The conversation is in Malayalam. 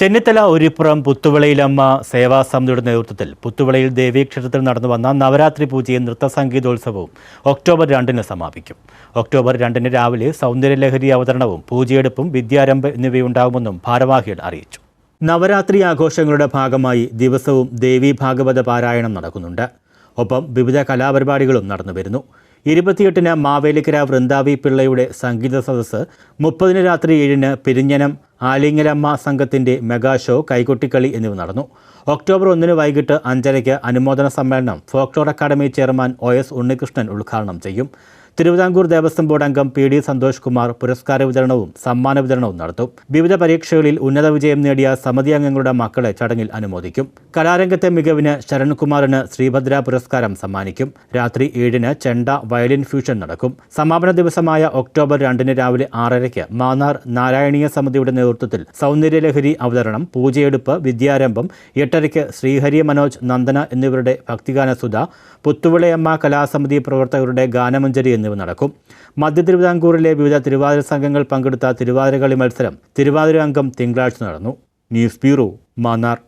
ചെന്നിത്തല ഒരിപ്പുറം പുത്തുവിളയിലമ്മ സേവാ സമിതിയുടെ നേതൃത്വത്തിൽ പുത്തുവിളയിൽ ദേവീക്ഷേത്രത്തിൽ നടന്നു വന്ന നവരാത്രി പൂജയും നൃത്ത സംഗീതോത്സവവും ഒക്ടോബർ രണ്ടിന് സമാപിക്കും. ഒക്ടോബർ രണ്ടിന് രാവിലെ സൗന്ദര്യലഹരി അവതരണവും പൂജയെടുപ്പും വിദ്യാരംഭം എന്നിവയുണ്ടാകുമെന്നും ഭാരവാഹികൾ അറിയിച്ചു. നവരാത്രി ആഘോഷങ്ങളുടെ ഭാഗമായി ദിവസവും ദേവി ഭാഗവത പാരായണം നടക്കുന്നുണ്ട്. ഒപ്പം വിവിധ കലാപരിപാടികളും നടന്നുവരുന്നു. ഇരുപത്തിയെട്ടിന് മാവേലിക്കര വൃന്ദാവി പിള്ളയുടെ സംഗീത സദസ്സ് മുപ്പതിന് രാത്രി ഏഴിന് പെരിഞ്ഞനം ആലിംഗലമ്മ സംഘത്തിന്റെ മെഗാ ഷോ കൈകൊട്ടിക്കളി എന്നിവ നടന്നു. ഒക്ടോബർ ഒന്നിന് വൈകിട്ട് അഞ്ചരയ്ക്ക് അനുമോദന സമ്മേളനം folklore academy chairman O S Unnikrishnan ഉദ്ഘാടനം ചെയ്യും. തിരുവിതാംകൂർ ദേവസ്വം ബോർഡ് അംഗം പി ഡി സന്തോഷ് കുമാർ പുരസ്കാര വിതരണവും സമ്മാന വിതരണവും നടത്തും. വിവിധ പരീക്ഷകളിൽ ഉന്നത വിജയം നേടിയ സമിതി അംഗങ്ങളുടെ മക്കളെ ചടങ്ങിൽ അനുമോദിക്കും. കലാരംഗത്തെ മികവിന് ശരൺകുമാറിന് ശ്രീഭദ്ര പുരസ്കാരം സമ്മാനിക്കും. രാത്രി ഏഴിന് ചെണ്ട വയലിൻ ഫ്യൂഷൻ നടക്കും. സമാപന ദിവസമായ ഒക്ടോബർ രണ്ടിന് രാവിലെ ആറരയ്ക്ക് മാന്നാർ നാരായണീയ സമിതിയുടെ നേതൃത്വത്തിൽ സൗന്ദര്യലഹരി അവതരണം പൂജയെടുപ്പ് വിദ്യാരംഭം എട്ടരയ്ക്ക് ശ്രീഹരി മനോജ് നന്ദന എന്നിവരുടെ ഭക്തിഗാന സുധ പുത്തുവിളയമ്മ കലാസമിതി പ്രവർത്തകരുടെ ഗാനമഞ്ജരി എന്നിവ നടക്കും. മധ്യ തിരുവിതാംകൂറിലെ വിവിധ തിരുവാതിര സംഘങ്ങൾ പങ്കെടുത്ത തിരുവാതിരകളി മത്സരം തിരുവാതിര അംഗം തിങ്കളാഴ്ച നടന്നു. News bureau Mannar.